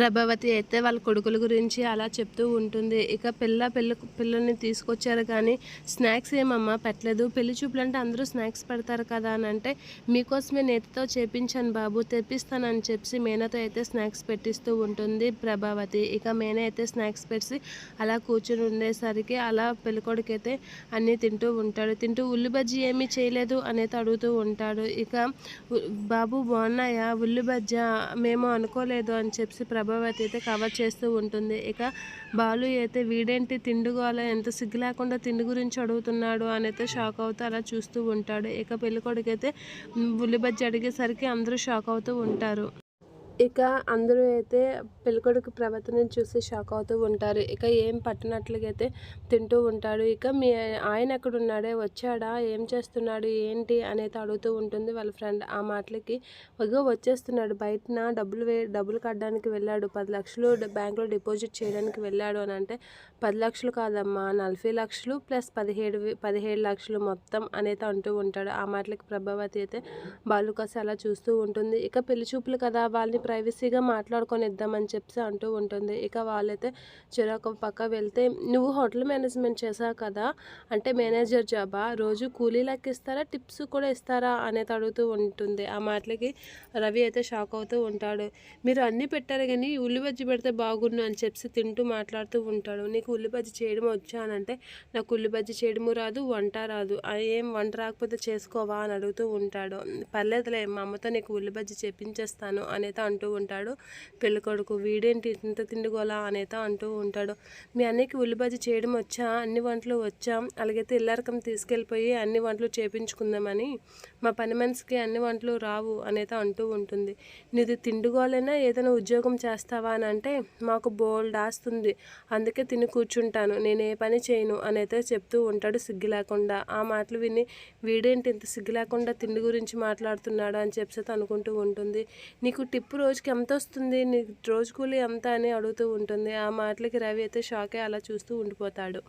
ప్రభావతి అయితే వాళ్ళ కొడుకుల గురించి అలా చెప్తూ ఉంటుంది. ఇక పిల్ల పిల్ల పిల్లల్ని తీసుకొచ్చారు కానీ స్నాక్స్ ఏమమ్మా పెట్టలేదు. పెళ్ళి చూపులు అంటే అందరూ స్నాక్స్ పెడతారు కదా అని అంటే మీకోసమే నేతతో చేపించాను బాబు తెప్పిస్తానని చెప్పి మేనతో అయితే స్నాక్స్ పెట్టిస్తూ ఉంటుంది ప్రభావతి. ఇక మేన అయితే స్నాక్స్ పెట్టి అలా కూర్చుని ఉండేసరికి అలా పెళ్ళికొడుకైతే అన్నీ తింటూ ఉంటాడు. తింటూ ఉల్లి బజ్జీ ఏమీ చేయలేదు అనేది అడుగుతూ ఉంటాడు. ఇక బాబు బాగున్నాయా? ఉల్లి బజ్జ? మేము అనుకోలేదు అని చెప్పి ప్రభా ప్రభావతి అయితే కవర్ చేస్తూ ఉంటుంది. ఇక బాలు అయితే వీడేంటి తిండుగోల ఎంత సిగ్గు లేకుండా తిండి గురించి అడుగుతున్నాడు అని అయితే షాక్ అవుతూ అలా చూస్తూ ఉంటాడు. ఇక పెళ్ళికొడుకైతే ఉల్లిబజ్జి అడిగేసరికి అందరూ షాక్ అవుతూ ఉంటారు. ఇక అందరూ అయితే పెళ్ళికొడుకు ప్రవర్తనను చూసి షాక్ అవుతూ ఉంటారు. ఇక ఏం పట్టినట్లుగా అయితే తింటూ ఉంటాడు. ఇక మీ ఆయన ఎక్కడున్నాడే? వచ్చాడా? ఏం చేస్తున్నాడు? ఏంటి? అనేది అడుగుతూ ఉంటుంది వాళ్ళ ఫ్రెండ్. ఆ మాటలకి ఇగో వచ్చేస్తున్నాడు. బయటన డబ్బులు వే డబ్బులు కట్టడానికి వెళ్ళాడు. పది లక్షలు బ్యాంకులో డిపాజిట్ చేయడానికి వెళ్ళాడు అని అంటే పది లక్షలు కాదమ్మా నలభై లక్షలు ప్లస్ పదిహేడు పదిహేడు లక్షలు మొత్తం అనేది అంటూ ఉంటాడు. ఆ మాటలకి ప్రభావతి అయితే బాలుకాసి అలా చూస్తూ ఉంటుంది. ఇక పెళ్ళి చూపులు కదా? వాళ్ళని ప్రైవసీగా మాట్లాడుకొని ఇద్దామని చెప్పి అంటూ ఉంటుంది. ఇక వాళ్ళైతే చిరాకు పక్క వెళ్తే నువ్వు హోటల్ మేనేజ్మెంట్ చేసావు కదా? అంటే మేనేజర్ జాబా? రోజు కూలీలకు ఇస్తారా? టిప్స్ కూడా ఇస్తారా? అనేది అడుగుతూ ఉంటుంది. ఆ మాటలకి రవి అయితే షాక్ అవుతూ ఉంటాడు. మీరు అన్నీ పెట్టారు కానీ ఉల్లిబజ్జి పెడితే బాగుండు అని చెప్పి తింటూ మాట్లాడుతూ ఉంటాడు. నీకు ఉల్లిబజ్జి చేయడం వచ్చా? అని అంటే నాకు ఉల్లిబజ్జి చేయడము రాదు వంట రాదు. ఏం వంట రాకపోతే చేసుకోవా? అని అడుగుతూ ఉంటాడు. పర్లేదులే మా అమ్మతో నీకు ఉల్లిబజ్జి చెప్పించేస్తాను అనేది అంటూ అంటూ ఉంటాడు. పెళ్ళికొడుకు వీడేంటి ఇంత తిండిగోలా అనేత అంటూ ఉంటాడు. మీ అన్నయ్యకి ఉల్లిబజ్జి చేయడం వచ్చా? అన్ని వంటలు వచ్చా? అలాగైతే ఇల్లరకం తీసుకెళ్ళిపోయి అన్ని వంటలు చేపించుకుందామని మా పని మనిషికి అన్ని వంటలు రావు అనేత అంటూ ఉంటుంది. నీది తిండిగోలైనా? ఏదైనా ఉద్యోగం చేస్తావా అని అంటే మాకు బోల్డ్ ఆస్తుంది. అందుకే తిని కూర్చుంటాను. నేను ఏ పని చేయను అనైతే చెప్తూ ఉంటాడు సిగ్గు లేకుండా. ఆ మాటలు విని వీడేంటి ఇంత సిగ్గు లేకుండా తిండి గురించి మాట్లాడుతున్నాడు అని చెప్పేసి అనుకుంటూ ఉంటుంది. నీకు టిప్పు రోజుకి ఎంత వస్తుంది నీ రోజు కూలి ఎంత అని అడుగుతూ ఉంటుంది. ఆ మాటలకి రవి అయితే షాకే అలా చూస్తూ ఉండిపోతాడు.